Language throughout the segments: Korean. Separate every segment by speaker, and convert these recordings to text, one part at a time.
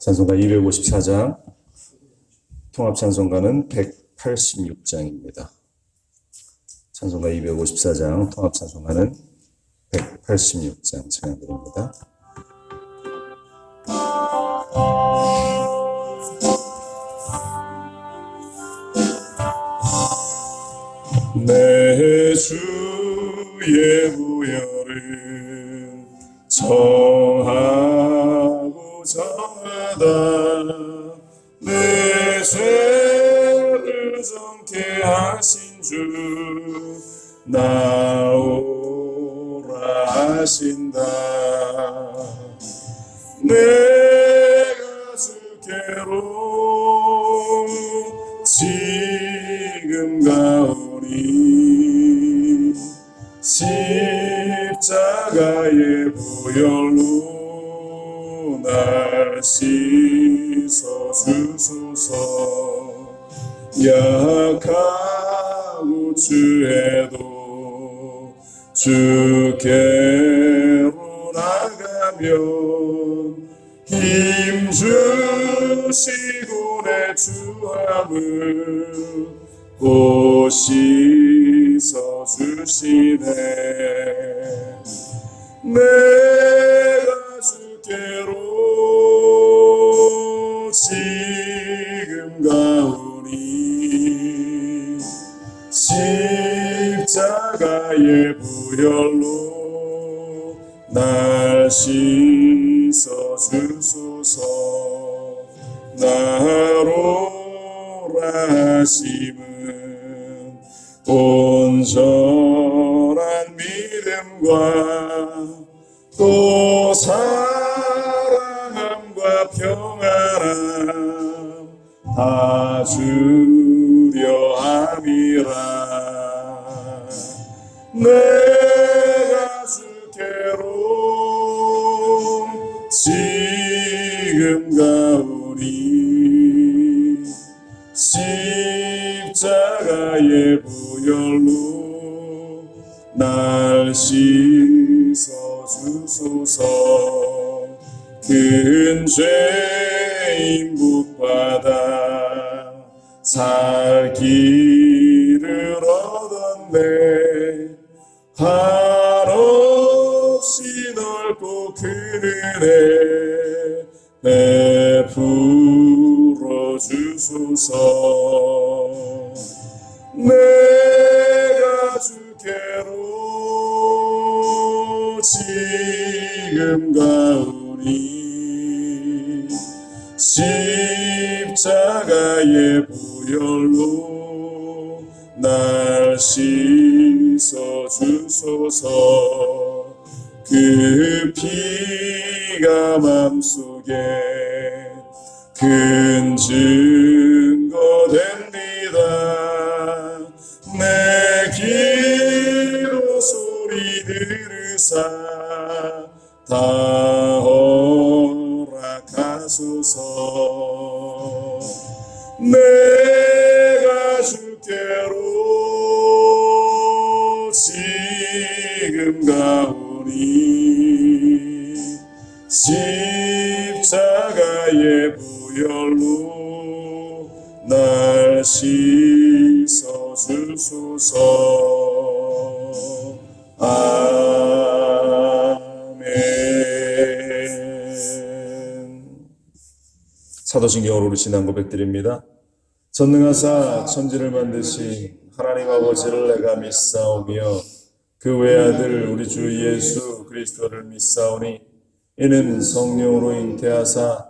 Speaker 1: 찬송가 254장, 통합찬송가는 186장입니다. 찬송가 254장, 통합찬송가는 186장 찬양드립니다. 내 주의 부여를 정하고 내 죄를 정케 하신 주 나오라 하신다. 내가 주께로 지금 가오니 십자가의 보혈로 날 씻어 주소서. 약하고 주에도 주께로 나가면 힘 주시고 내 주함을 보시서 주시네. 내가 주께로 지금 가오니 십자가의 부혈로 날 씻어 주소서. 나로라 하심은 온전한 믿음과 다 주려 함이라. 내가 주께로 지금 가오니 십자가의 부혈로 날 씻어 주소서. 큰죄 넓고 큰 은혜 베풀어 주소서 속에 큰 증거 됩니다. 내 기도 소리 들으사 다 허락하소서. 내가 주께로 지금 가오 부혈로 날 씻어 주소서 아멘 사도신경으로 신앙 고백드립니다. 전능하사 천지를 만드신 하나님 아버지를 내가 믿사오며 그 외아들 우리 주 예수 그리스도를 믿사오니 이는 성령으로 잉태하사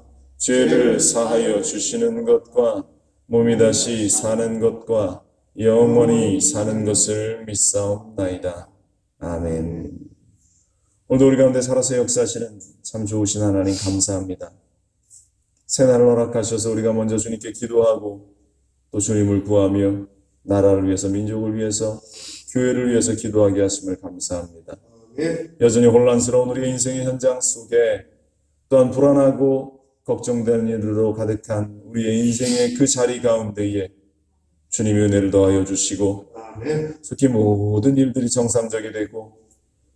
Speaker 1: 죄를 사하여 주시는 것과 몸이 다시 사는 것과 영원히 사는 것을 믿사옵나이다. 아멘. 오늘도 우리 가운데 살아서 역사하시는 참 좋으신 하나님 감사합니다. 새날을 허락하셔서 우리가 먼저 주님께 기도하고 또 주님을 구하며 나라를 위해서 민족을 위해서 교회를 위해서 기도하게 하심을 감사합니다. 여전히 혼란스러운 우리의 인생의 현장 속에 또한 불안하고 걱정되는 일로 가득한 우리의 인생의 그 자리 가운데에 주님의 은혜를 더하여 주시고. 특히 모든 일들이 정상적이 되고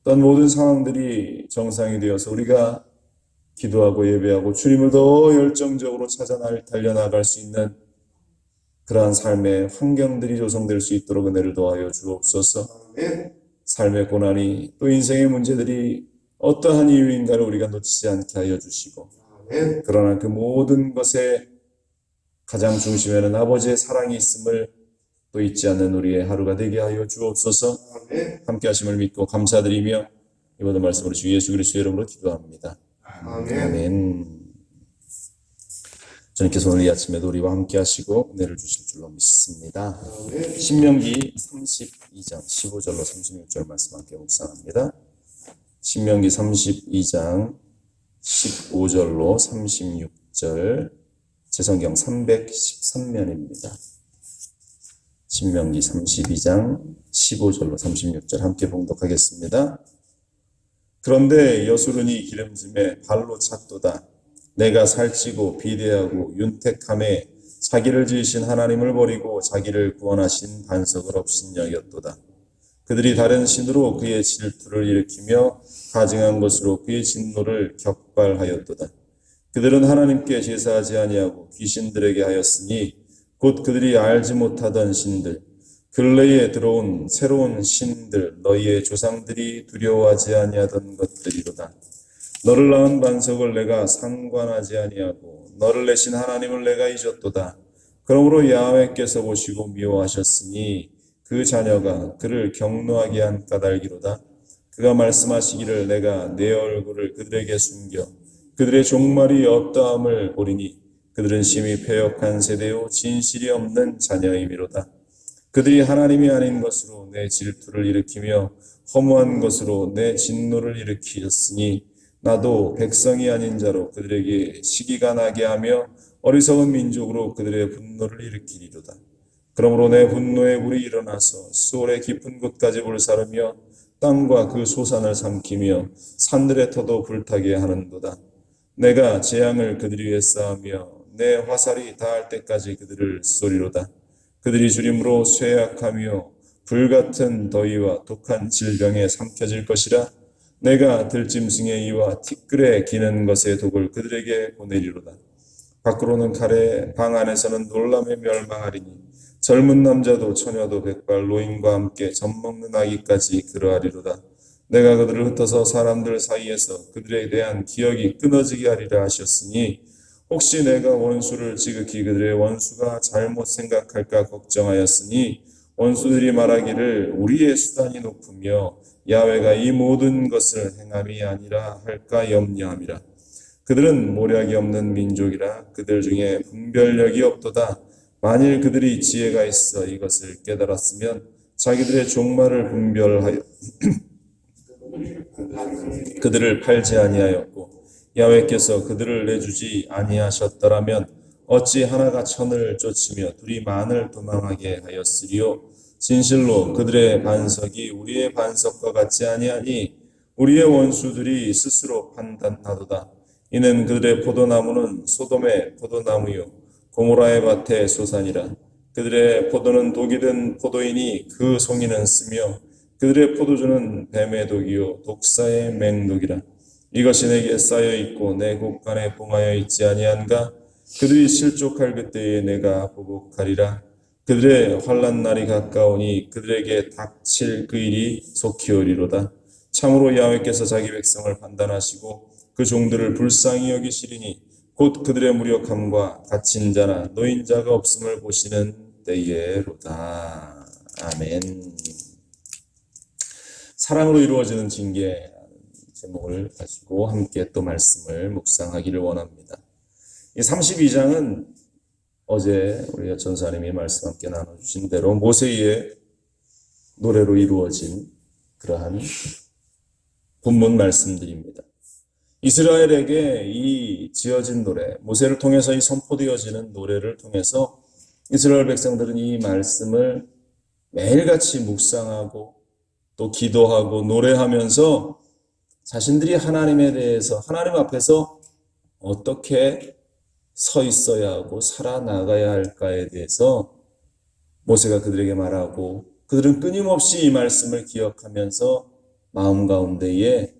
Speaker 1: 또한 모든 상황들이 정상이 되어서 우리가 기도하고 예배하고 주님을 더 열정적으로 찾아 날- 달려나갈 수 있는 그러한 삶의 환경들이 조성될 수 있도록 은혜를 더하여 주옵소서. 삶의 고난이 또 인생의 문제들이 어떠한 이유인가를 우리가 놓치지 않게 하여 주시고. 그러나 그 모든 것의 가장 중심에는 아버지의 사랑이 있음을 또 잊지 않는 우리의 하루가 되게 하여 주옵소서
Speaker 2: 아멘.
Speaker 1: 함께 하심을 믿고 감사드리며 이번의 말씀으로 주 예수 그리스도의 이름으로 기도합니다.
Speaker 2: 아멘.
Speaker 1: 아멘. 주님께서 오늘 이 아침에도 우리와 함께 하시고 은혜를 주실 줄로 믿습니다.
Speaker 2: 아멘.
Speaker 1: 신명기 32장 15절로 36절 말씀 함께 묵상합니다. 신명기 32장 15절로 36절 제 성경 313면입니다. 신명기 32장 15절로 36절 함께 봉독하겠습니다. 그런데 여수른이 기름짐에 발로 찼도다. 내가 살찌고 비대하고 윤택함에 자기를 지으신 하나님을 버리고 자기를 구원하신 반석을 업신여겼도다. 그들이 다른 신으로 그의 질투를 일으키며 가증한 것으로 그의 진노를 격발하였도다. 그들은 하나님께 제사하지 아니하고 귀신들에게 하였으니 곧 그들이 알지 못하던 신들 근래에 들어온 새로운 신들 너희의 조상들이 두려워하지 아니하던 것들이로다. 너를 낳은 반석을 내가 상관하지 아니하고 너를 내신 하나님을 내가 잊었도다. 그러므로 야훼께서 보시고 미워하셨으니 그 자녀가 그를 경노하게 한 까닭이로다. 그가 말씀하시기를 내가 내 얼굴을 그들에게 숨겨 그들의 종말이 어떠함을 보리니 그들은 심히 패역한 세대요 진실이 없는 자녀임이로다. 그들이 하나님이 아닌 것으로 내 질투를 일으키며 허무한 것으로 내 진노를 일으키셨으니 나도 백성이 아닌 자로 그들에게 시기가 나게 하며 어리석은 민족으로 그들의 분노를 일으키리로다. 그러므로 내 분노의 불이 일어나서 수월의 깊은 곳까지 불사르며 땅과 그 소산을 삼키며 산들의 터도 불타게 하는도다. 내가 재앙을 그들 위에 쌓으며 내 화살이 닿을 때까지 그들을 쏘리로다. 그들이 주림으로 쇠약하며 불같은 더위와 독한 질병에 삼켜질 것이라 내가 들짐승의 이와 티끌에 기는 것의 독을 그들에게 보내리로다. 밖으로는 칼에 방 안에서는 놀람에 멸망하리니 젊은 남자도 처녀도 백발 노인과 함께 젖 먹는 아기까지 그러하리로다. 내가 그들을 흩어서 사람들 사이에서 그들에 대한 기억이 끊어지게 하리라 하셨으니 혹시 내가 원수를 지극히 그들의 원수가 잘못 생각할까 걱정하였으니 원수들이 말하기를 우리의 수단이 높으며 야훼가 이 모든 것을 행함이 아니라 할까 염려함이라. 그들은 모략이 없는 민족이라 그들 중에 분별력이 없도다. 만일 그들이 지혜가 있어 이것을 깨달았으면 자기들의 종말을 분별하여 그들을 팔지 아니하였고 야훼께서 그들을 내주지 아니하셨더라면 어찌 하나가 천을 쫓으며 둘이 만을 도망하게 하였으리요? 진실로 그들의 반석이 우리의 반석과 같지 아니하니 우리의 원수들이 스스로 판단하도다. 이는 그들의 포도나무는 소돔의 포도나무요 고모라의 밭의 소산이라. 그들의 포도는 독이 든 포도이니 그 송이는 쓰며 그들의 포도주는 뱀의 독이요 독사의 맹독이라. 이것이 내게 쌓여 있고 내 곳간에 봉하여 있지 아니한가? 그들이 실족할 그때에 내가 보복하리라. 그들의 환란 날이 가까우니 그들에게 닥칠 그 일이 속히 오리로다. 참으로 야훼께서 자기 백성을 판단하시고 그 종들을 불쌍히 여기시리니 곧 그들의 무력함과 갇힌 자나 노인 자가 없음을 보시는 때에로다 아멘 사랑으로 이루어지는 징계 제목을 가지고 함께 또 말씀을 묵상하기를 원합니다. 이 32장은 어제 우리 전사님이 말씀 함께 나눠주신 대로 모세의 노래로 이루어진 그러한 본문 말씀들입니다. 이스라엘에게 이 지어진 노래, 모세를 통해서 이 선포되어지는 노래를 통해서 이스라엘 백성들은 이 말씀을 매일같이 묵상하고 또 기도하고 노래하면서 자신들이 하나님에 대해서 하나님 앞에서 어떻게 서 있어야 하고 살아나가야 할까에 대해서 모세가 그들에게 말하고 그들은 끊임없이 이 말씀을 기억하면서 마음 가운데에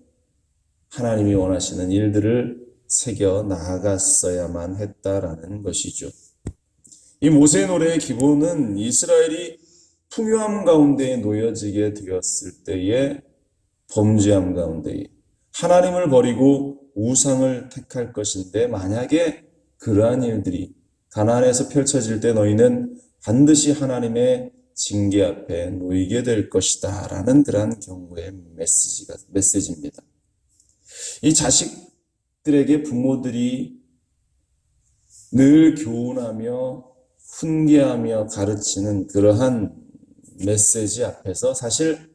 Speaker 1: 하나님이 원하시는 일들을 새겨 나아갔어야만 했다라는 것이죠. 이 모세의 노래의 기본은 이스라엘이 풍요함 가운데에 놓여지게 되었을 때의 범죄함 가운데에 하나님을 버리고 우상을 택할 것인데 만약에 그러한 일들이 가나안에서 펼쳐질 때 너희는 반드시 하나님의 징계 앞에 놓이게 될 것이다라는 그러한 경고의 메시지가 메시지입니다. 이 자식들에게 부모들이 늘 교훈하며 훈계하며 가르치는 그러한 메시지 앞에서 사실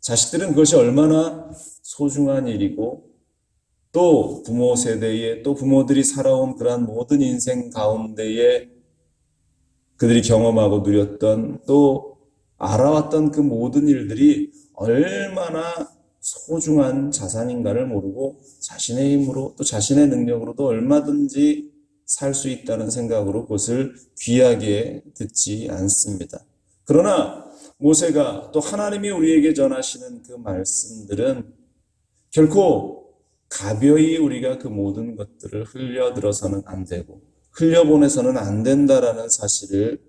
Speaker 1: 자식들은 그것이 얼마나 소중한 일이고 또 부모 세대에 또 부모들이 살아온 그러한 모든 인생 가운데에 그들이 경험하고 누렸던 또 알아왔던 그 모든 일들이 얼마나 소중한 자산인가를 모르고 자신의 힘으로 또 자신의 능력으로도 얼마든지 살 수 있다는 생각으로 그것을 귀하게 듣지 않습니다. 그러나 모세가 또 하나님이 우리에게 전하시는 그 말씀들은 결코 가벼이 우리가 그 모든 것들을 흘려들어서는 안 되고 흘려보내서는 안 된다라는 사실을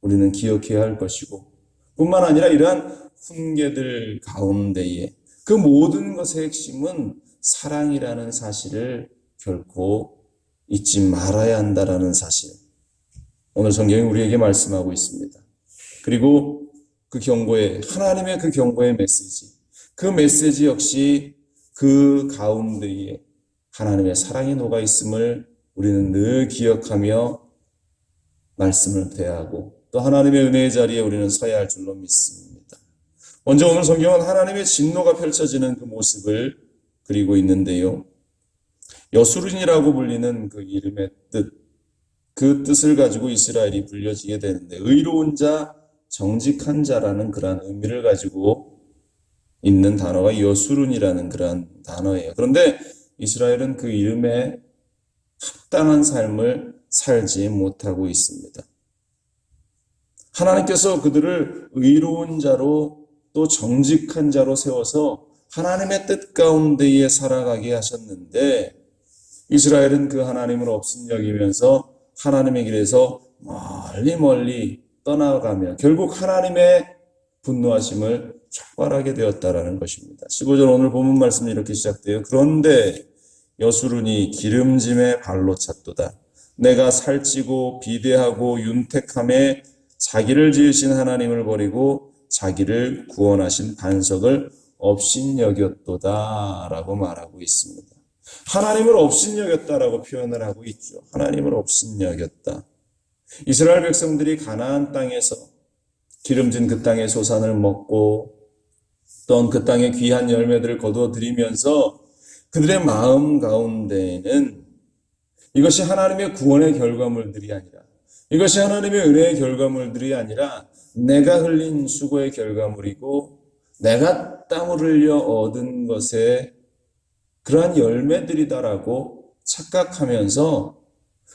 Speaker 1: 우리는 기억해야 할 것이고 뿐만 아니라 이러한 훈계들 가운데에 그 모든 것의 핵심은 사랑이라는 사실을 결코 잊지 말아야 한다라는 사실. 오늘 성경이 우리에게 말씀하고 있습니다. 그리고 그 경고의 하나님의 그 경고의 메시지. 그 메시지 역시 그 가운데에 하나님의 사랑이 녹아 있음을 우리는 늘 기억하며 말씀을 대하고 또 하나님의 은혜의 자리에 우리는 서야 할 줄로 믿습니다. 먼저 오늘 성경은 하나님의 진노가 펼쳐지는 그 모습을 그리고 있는데요. 여수른이라고 불리는 그 이름의 뜻, 그 뜻을 가지고 이스라엘이 불려지게 되는데 의로운 자, 정직한 자라는 그러한 의미를 가지고 있는 단어가 여수룬이라는 그러한 단어예요. 그런데 이스라엘은 그 이름에 합당한 삶을 살지 못하고 있습니다. 하나님께서 그들을 의로운 자로 또 정직한 자로 세워서 하나님의 뜻 가운데에 살아가게 하셨는데 이스라엘은 그 하나님을 업신여기면서 하나님의 길에서 멀리 멀리 떠나가며 결국 하나님의 분노하심을 촉발하게 되었다라는 것입니다. 15절 오늘 본문 말씀이 이렇게 시작돼요. 그런데 여수run이 기름짐의 발로 찼도다. 내가 살찌고 비대하고 윤택함에 자기를 지으신 하나님을 버리고 자기를 구원하신 반석을 업신여겼도다라고 말하고 있습니다. 하나님을 업신여겼다라고 표현을 하고 있죠. 하나님을 업신여겼다. 이스라엘 백성들이 가나안 땅에서 기름진 그 땅의 소산을 먹고 또그 땅의 귀한 열매들을 거두어 들이면서 그들의 마음 가운데에는 이것이 하나님의 구원의 결과물들이 아니라 이것이 하나님의 은혜의 결과물들이 아니라 내가 흘린 수고의 결과물이고 내가 땀을 흘려 얻은 것의 그러한 열매들이다라고 착각하면서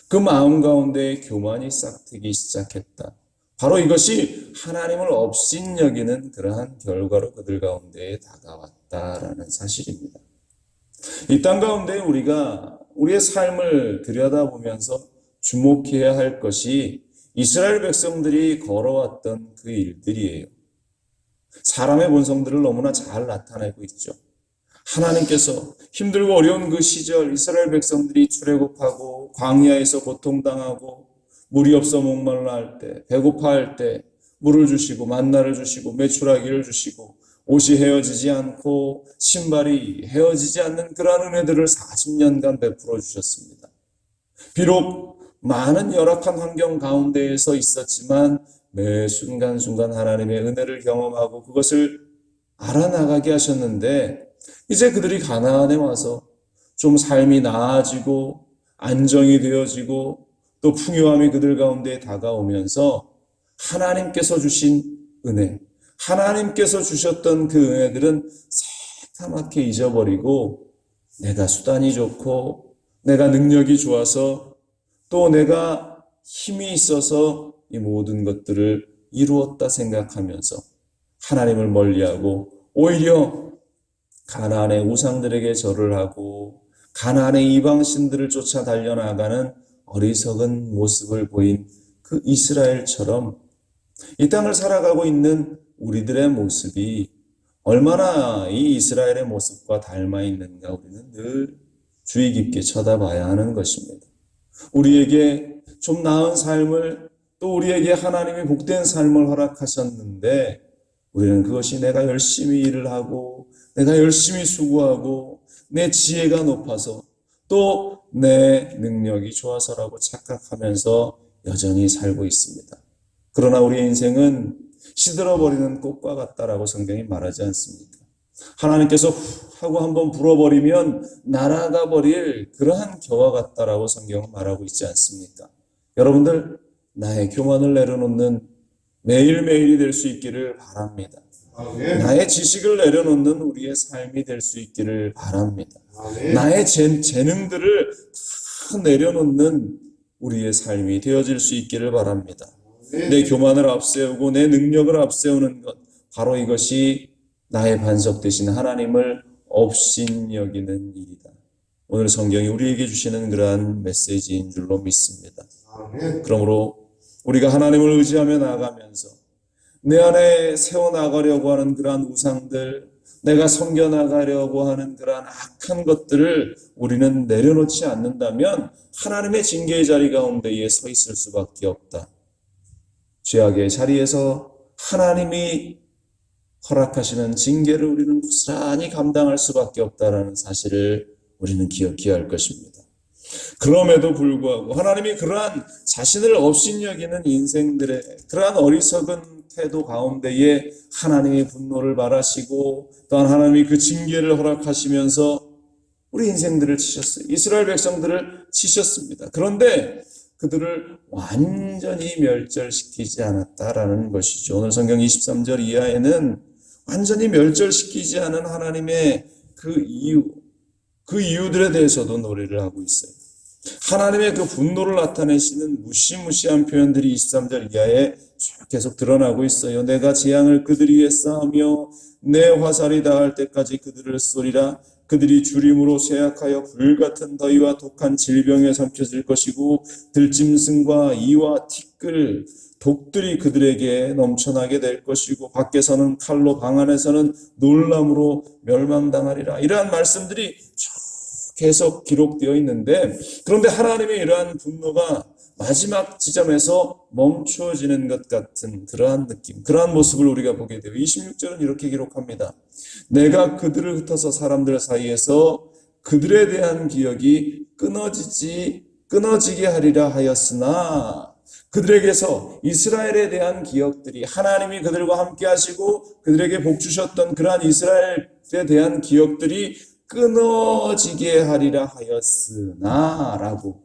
Speaker 1: 그 마음 가운데 교만이 싹트기 시작했다. 바로 이것이 하나님을 업신여기는 그러한 결과로 그들 가운데에 다가왔다라는 사실입니다. 이 땅 가운데 우리가 우리의 삶을 들여다보면서 주목해야 할 것이 이스라엘 백성들이 걸어왔던 그 일들이에요. 사람의 본성들을 너무나 잘 나타내고 있죠. 하나님께서 힘들고 어려운 그 시절 이스라엘 백성들이 출애굽하고 광야에서 고통당하고 물이 없어 목말라 할 때, 배고파 할 때 물을 주시고 만나를 주시고 매출하기를 주시고 옷이 헤어지지 않고 신발이 헤어지지 않는 그러한 은혜들을 40년간 베풀어 주셨습니다. 비록 많은 열악한 환경 가운데에서 있었지만 매 순간순간 하나님의 은혜를 경험하고 그것을 알아나가게 하셨는데 이제 그들이 가나안에 와서 좀 삶이 나아지고 안정이 되어지고 또 풍요함이 그들 가운데 다가오면서 하나님께서 주신 은혜, 하나님께서 주셨던 그 은혜들은 새카맣게 잊어버리고 내가 수단이 좋고 내가 능력이 좋아서 또 내가 힘이 있어서 이 모든 것들을 이루었다 생각하면서 하나님을 멀리하고 오히려 가나안의 우상들에게 절을 하고 가나안의 이방신들을 쫓아 달려나가는 어리석은 모습을 보인 그 이스라엘처럼 이 땅을 살아가고 있는 우리들의 모습이 얼마나 이 이스라엘의 모습과 닮아 있는가 우리는 늘 주의 깊게 쳐다봐야 하는 것입니다. 우리에게 좀 나은 삶을 또 우리에게 하나님이 복된 삶을 허락하셨는데 우리는 그것이 내가 열심히 일을 하고 내가 열심히 수고하고 내 지혜가 높아서 또 내 능력이 좋아서라고 착각하면서 여전히 살고 있습니다. 그러나 우리의 인생은 시들어버리는 꽃과 같다라고 성경이 말하지 않습니까? 하나님께서 후 하고 한번 불어버리면 날아가 버릴 그러한 겨와 같다라고 성경은 말하고 있지 않습니까? 여러분들 나의 교만을 내려놓는 매일매일이 될 수 있기를 바랍니다.
Speaker 2: 아멘.
Speaker 1: 나의 지식을 내려놓는 우리의 삶이 될 수 있기를 바랍니다.
Speaker 2: 아멘.
Speaker 1: 나의 재, 재능들을 다 내려놓는 우리의 삶이 되어질 수 있기를 바랍니다. 내 교만을 앞세우고 내 능력을 앞세우는 것, 바로 이것이 나의 반석 되신 하나님을 업신여기는 일이다. 오늘 성경이 우리에게 주시는 그러한 메시지인 줄로 믿습니다. 그러므로 우리가 하나님을 의지하며 나아가면서 내 안에 세워나가려고 하는 그러한 우상들, 내가 섬겨나가려고 하는 그러한 악한 것들을 우리는 내려놓지 않는다면 하나님의 징계의 자리 가운데에 서 있을 수밖에 없다. 죄악의 자리에서 하나님이 허락하시는 징계를 우리는 고스란히 감당할 수밖에 없다라는 사실을 우리는 기억해야 할 것입니다. 그럼에도 불구하고 하나님이 그러한 자신을 업신여기는 인생들의 그러한 어리석은 태도 가운데에 하나님의 분노를 말하시고 또한 하나님이 그 징계를 허락하시면서 우리 인생들을 치셨어요. 이스라엘 백성들을 치셨습니다. 그런데 그들을 완전히 멸절시키지 않았다라는 것이죠. 오늘 성경 23절 이하에는 완전히 멸절시키지 않은 하나님의 그 이유, 그 이유들에 대해서도 노래를 하고 있어요. 하나님의 그 분노를 나타내시는 무시무시한 표현들이 23절 이하에 쭉 계속 드러나고 있어요. 내가 재앙을 그들 위에 쌓으며 내 화살이 닿을 때까지 그들을 쏘리라. 그들이 주림으로 쇠약하여 불같은 더위와 독한 질병에 삼켜질 것이고 들짐승과 이와 티끌 독들이 그들에게 넘쳐나게 될 것이고 밖에서는 칼로 방 안에서는 놀람으로 멸망당하리라. 이러한 말씀들이 쭉 계속 기록되어 있는데 그런데 하나님의 이러한 분노가 마지막 지점에서 멈추어지는 것 같은 그러한 느낌, 그러한 모습을 우리가 보게 돼요. 26절은 이렇게 기록합니다. 내가 그들을 흩어서 사람들 사이에서 그들에 대한 기억이 끊어지지, 끊어지게 하리라 하였으나 그들에게서 이스라엘에 대한 기억들이 하나님이 그들과 함께 하시고 그들에게 복 주셨던 그러한 이스라엘에 대한 기억들이 끊어지게 하리라 하였으나 라고.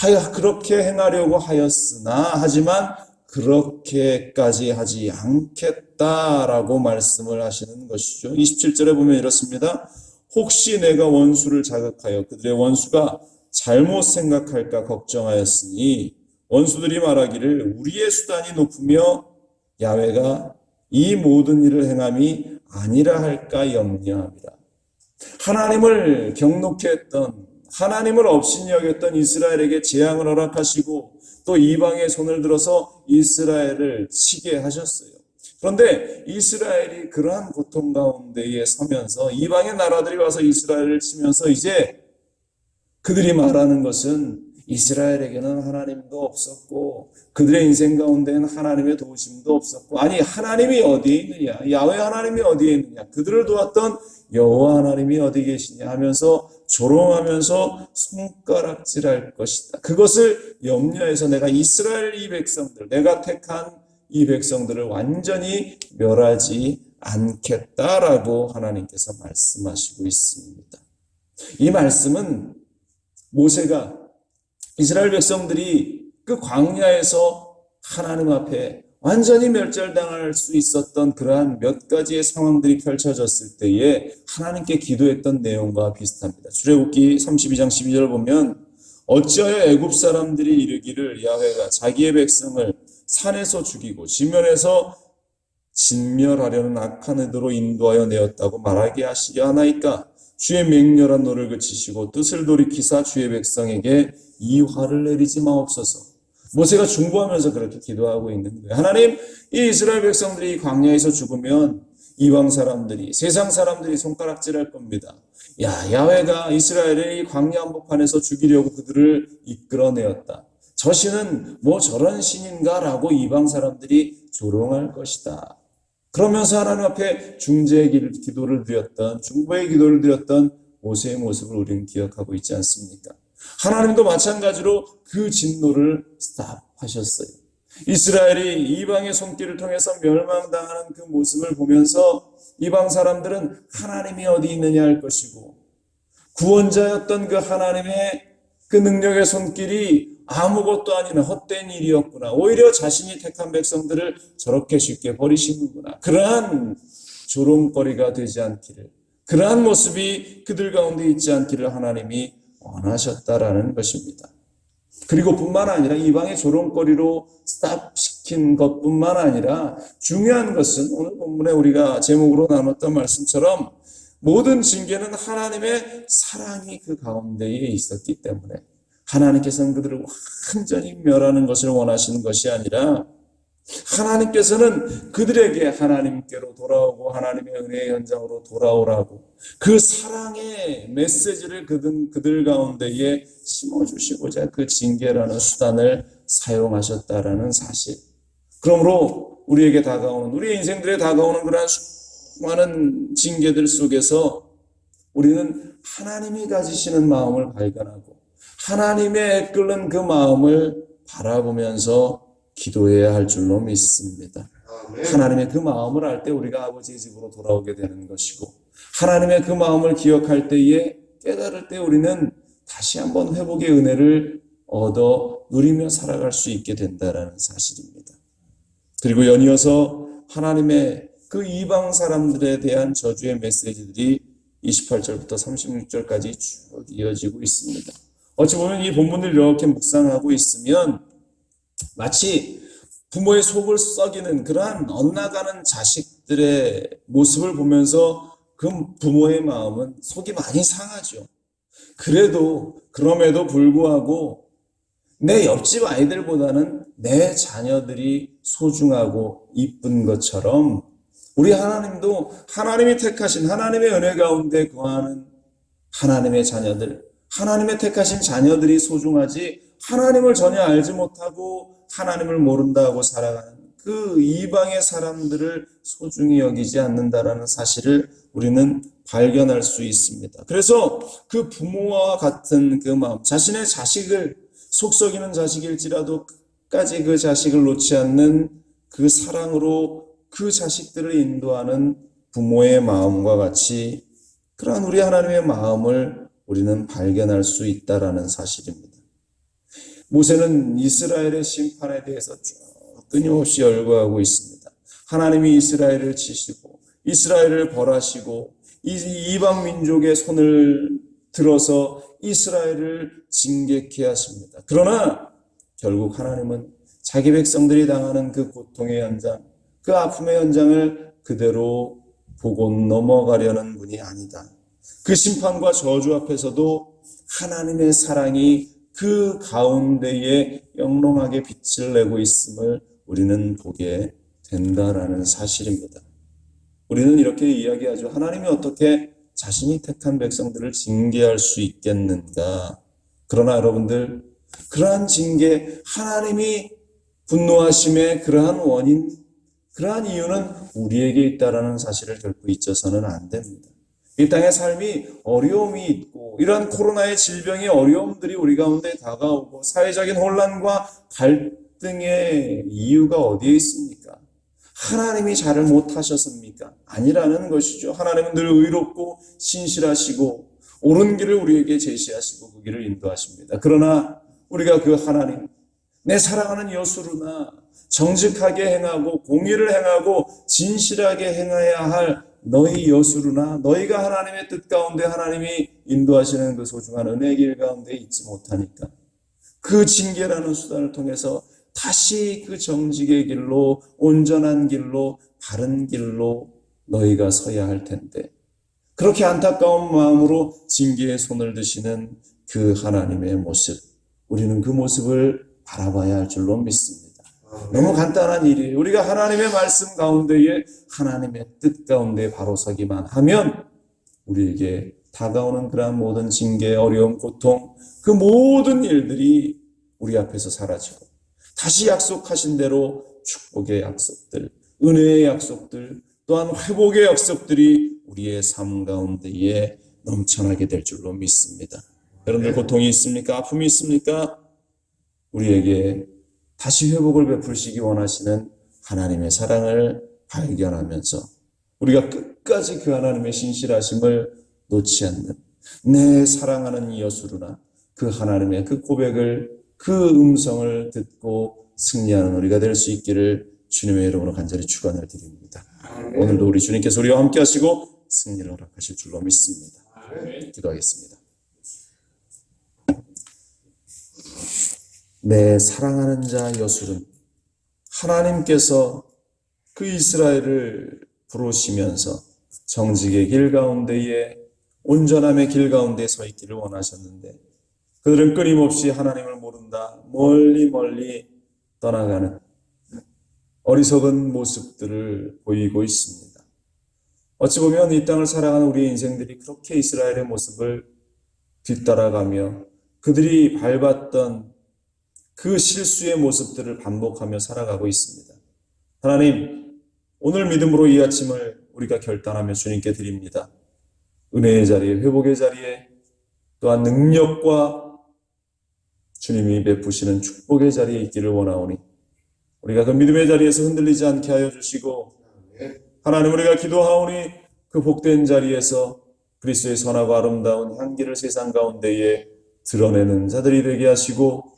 Speaker 1: 하여 그렇게 행하려고 하였으나 하지만 그렇게까지 하지 않겠다라고 말씀을 하시는 것이죠. 27절에 보면 이렇습니다. 혹시 내가 원수를 자극하여 그들의 원수가 잘못 생각할까 걱정하였으니 원수들이 말하기를 우리의 수단이 높으며 야외가 이 모든 일을 행함이 아니라 할까 염려함이라. 하나님을 경록히 했던 하나님을 업신이 여겼던 이스라엘에게 재앙을 허락하시고 또 이방의 손을 들어서 이스라엘을 치게 하셨어요. 그런데 이스라엘이 그러한 고통 가운데에 서면서 이방의 나라들이 와서 이스라엘을 치면서 이제 그들이 말하는 것은 이스라엘에게는 하나님도 없었고 그들의 인생 가운데는 하나님의 도우심도 없었고 아니 하나님이 어디에 있느냐 야외 하나님이 어디에 있느냐 그들을 도왔던 여호와 하나님이 어디 계시냐 하면서 조롱하면서 손가락질할 것이다. 그것을 염려해서 내가 이스라엘 이 백성들 내가 택한 이 백성들을 완전히 멸하지 않겠다라고 하나님께서 말씀하시고 있습니다. 이 말씀은 모세가 이스라엘 백성들이 그 광야에서 하나님 앞에 완전히 멸절당할 수 있었던 그러한 몇 가지의 상황들이 펼쳐졌을 때에 하나님께 기도했던 내용과 비슷합니다. 출애굽기 32장 12절 보면 어찌하여 애굽 사람들이 이르기를 야훼가 자기의 백성을 산에서 죽이고 지면에서 진멸하려는 악한 의도로 인도하여 내었다고 말하게 하시려 하나이까 주의 맹렬한 노를 그치시고 뜻을 돌이키사 주의 백성에게 이 화를 내리지 마옵소서. 모세가 중보하면서 그렇게 기도하고 있는 거예요. 하나님, 이 이스라엘 백성들이 광야에서 죽으면 이방 사람들이, 세상 사람들이 손가락질할 겁니다. 야, 야훼가 이스라엘의 이 광야 한복판에서 죽이려고 그들을 이끌어내었다. 저 신은 뭐 저런 신인가라고 이방 사람들이 조롱할 것이다. 그러면서 하나님 앞에 중재의 길- 기도를 드렸던, 중보의 기도를 드렸던 모세의 모습을 우리는 기억하고 있지 않습니까? 하나님도 마찬가지로 그 진노를 스탑하셨어요. 이스라엘이 이방의 손길을 통해서 멸망당하는 그 모습을 보면서 이방 사람들은 하나님이 어디 있느냐 할 것이고 구원자였던 그 하나님의 그 능력의 손길이 아무것도 아닌 헛된 일이었구나. 오히려 자신이 택한 백성들을 저렇게 쉽게 버리시는구나. 그러한 조롱거리가 되지 않기를, 그러한 모습이 그들 가운데 있지 않기를 하나님이 원하셨다라는 것입니다. 그리고 뿐만 아니라 이방의 조롱거리로 스탑시킨 것 뿐만 아니라 중요한 것은 오늘 본문에 우리가 제목으로 나눴던 말씀처럼 모든 징계는 하나님의 사랑이 그 가운데에 있었기 때문에 하나님께서는 그들을 완전히 멸하는 것을 원하시는 것이 아니라 하나님께서는 그들에게 하나님께로 돌아오고 하나님의 은혜의 현장으로 돌아오라고 그 사랑의 메시지를 그들, 그들 가운데에 심어주시고자 그 징계라는 수단을 사용하셨다라는 사실. 그러므로 우리에게 다가오는, 우리 인생들에 다가오는 그러한 수많은 징계들 속에서 우리는 하나님이 가지시는 마음을 발견하고 하나님의 끓는 그 마음을 바라보면서 기도해야 할 줄로 믿습니다. 하나님의 그 마음을 알 때 우리가 아버지의 집으로 돌아오게 되는 것이고 하나님의 그 마음을 기억할 때에 깨달을 때 우리는 다시 한번 회복의 은혜를 얻어 누리며 살아갈 수 있게 된다라는 사실입니다. 그리고 연이어서 하나님의 그 이방 사람들에 대한 저주의 메시지들이 28절부터 36절까지 쭉 이어지고 있습니다. 어찌 보면 이 본문을 이렇게 묵상하고 있으면 마치 부모의 속을 썩이는 그러한 엇나가는 자식들의 모습을 보면서 그 부모의 마음은 속이 많이 상하죠. 그래도 그럼에도 불구하고 내 옆집 아이들보다는 내 자녀들이 소중하고 이쁜 것처럼 우리 하나님도 하나님이 택하신 하나님의 은혜 가운데 거하는 하나님의 자녀들, 하나님의 택하신 자녀들이 소중하지 하나님을 전혀 알지 못하고 하나님을 모른다고 살아가는 그 이방의 사람들을 소중히 여기지 않는다라는 사실을 우리는 발견할 수 있습니다. 그래서 그 부모와 같은 그 마음, 자신의 자식을 속썩이는 자식일지라도 끝까지 그 자식을 놓지 않는 그 사랑으로 그 자식들을 인도하는 부모의 마음과 같이 그러한 우리 하나님의 마음을 우리는 발견할 수 있다라는 사실입니다. 모세는 이스라엘의 심판에 대해서 쭉 끊임없이 열거하고 있습니다. 하나님이 이스라엘을 치시고 이스라엘을 벌하시고 이 이방 민족의 손을 들어서 이스라엘을 징계케 하십니다. 그러나 결국 하나님은 자기 백성들이 당하는 그 고통의 현장, 그 아픔의 현장을 그대로 보고 넘어가려는 분이 아니다. 그 심판과 저주 앞에서도 하나님의 사랑이 그 가운데에 영롱하게 빛을 내고 있음을 우리는 보게 된다라는 사실입니다. 우리는 이렇게 이야기하죠. 하나님이 어떻게 자신이 택한 백성들을 징계할 수 있겠는가? 그러나 여러분들, 그러한 징계, 하나님이 분노하심의 그러한 원인, 그러한 이유는 우리에게 있다라는 사실을 결코 잊어서는 안 됩니다. 이 땅의 삶이 어려움이 있고 이러한 코로나의 질병의 어려움들이 우리 가운데 다가오고 사회적인 혼란과 갈등의 이유가 어디에 있습니까? 하나님이 잘을 못하셨습니까? 아니라는 것이죠. 하나님은 늘 의롭고 신실하시고 옳은 길을 우리에게 제시하시고 그 길을 인도하십니다. 그러나 우리가 그 하나님, 내 사랑하는 여수르나 정직하게 행하고 공의를 행하고 진실하게 행해야 할 너희 여수르나 너희가 하나님의 뜻 가운데 하나님이 인도하시는 그 소중한 은혜 길 가운데 있지 못하니까. 그 징계라는 수단을 통해서 다시 그 정직의 길로 온전한 길로 바른 길로 너희가 서야 할 텐데. 그렇게 안타까운 마음으로 징계의 손을 드시는 그 하나님의 모습. 우리는 그 모습을 바라봐야 할 줄로 믿습니다. 너무 간단한 일이에요. 우리가 하나님의 말씀 가운데에 하나님의 뜻 가운데 바로 서기만 하면 우리에게 다가오는 그러한 모든 징계, 어려움, 고통, 그 모든 일들이 우리 앞에서 사라지고 다시 약속하신 대로 축복의 약속들, 은혜의 약속들, 또한 회복의 약속들이 우리의 삶 가운데에 넘쳐나게 될 줄로 믿습니다. 여러분들 고통이 있습니까? 아픔이 있습니까? 우리에게 다시 회복을 베풀시기 원하시는 하나님의 사랑을 발견하면서 우리가 끝까지 그 하나님의 신실하심을 놓지 않는 내 사랑하는 여수르나 그 하나님의 그 고백을 그 음성을 듣고 승리하는 우리가 될 수 있기를 주님의 이름으로 간절히 축원을 드립니다. 오늘도 우리 주님께서 우리와 함께 하시고 승리를 허락하실 줄로 믿습니다. 기도하겠습니다. 내 사랑하는 자 여술은 하나님께서 그 이스라엘을 부르시면서 정직의 길 가운데에 온전함의 길 가운데 서 있기를 원하셨는데 그들은 끊임없이 하나님을 모른다 멀리 멀리 떠나가는 어리석은 모습들을 보이고 있습니다. 어찌 보면 이 땅을 살아가는 우리의 인생들이 그렇게 이스라엘의 모습을 뒤따라가며 그들이 밟았던 그 실수의 모습들을 반복하며 살아가고 있습니다. 하나님, 오늘 믿음으로 이 아침을 우리가 결단하며 주님께 드립니다. 은혜의 자리에, 회복의 자리에, 또한 능력과 주님이 베푸시는 축복의 자리에 있기를 원하오니, 우리가 그 믿음의 자리에서 흔들리지 않게 하여 주시고, 하나님 우리가 기도하오니 그 복된 자리에서 그리스도의 선하고 아름다운 향기를 세상 가운데에 드러내는 자들이 되게 하시고,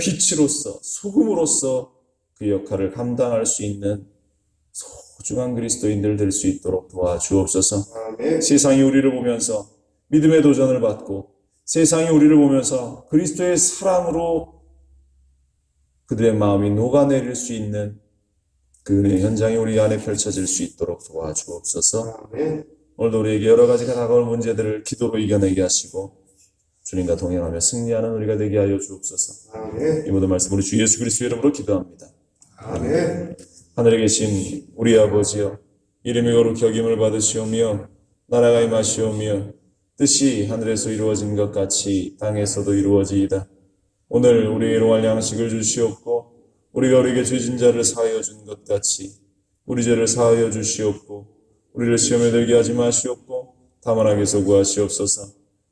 Speaker 1: 빛으로서 소금으로서 그 역할을 감당할 수 있는 소중한 그리스도인들 될 수 있도록 도와주옵소서. 세상이 우리를 보면서 믿음의 도전을 받고 세상이 우리를 보면서 그리스도의 사랑으로 그들의 마음이 녹아내릴 수 있는 그 은혜 현장이 우리 안에 펼쳐질 수 있도록 도와주옵소서. 오늘도 우리에게 여러 가지가 다가올 문제들을 기도로 이겨내게 하시고 주님과 동행하며 승리하는 우리가 되게 하여 주옵소서. 이 모든 말씀 우리 주 예수 그리스도 이름으로 기도합니다. 하늘에 계신 우리 아버지여 이름이 거룩히 여김을 받으시오며 나라가 임하시오며 뜻이 하늘에서 이루어진 것 같이 땅에서도 이루어지이다. 오늘 우리의 일용할 양식을 주시옵고 우리가 우리에게 죄진 자를 사하여 준 것 같이 우리 죄를 사하여 주시옵고 우리를 시험에 들게 하지 마시옵고 다만 악에서 구하시옵소서.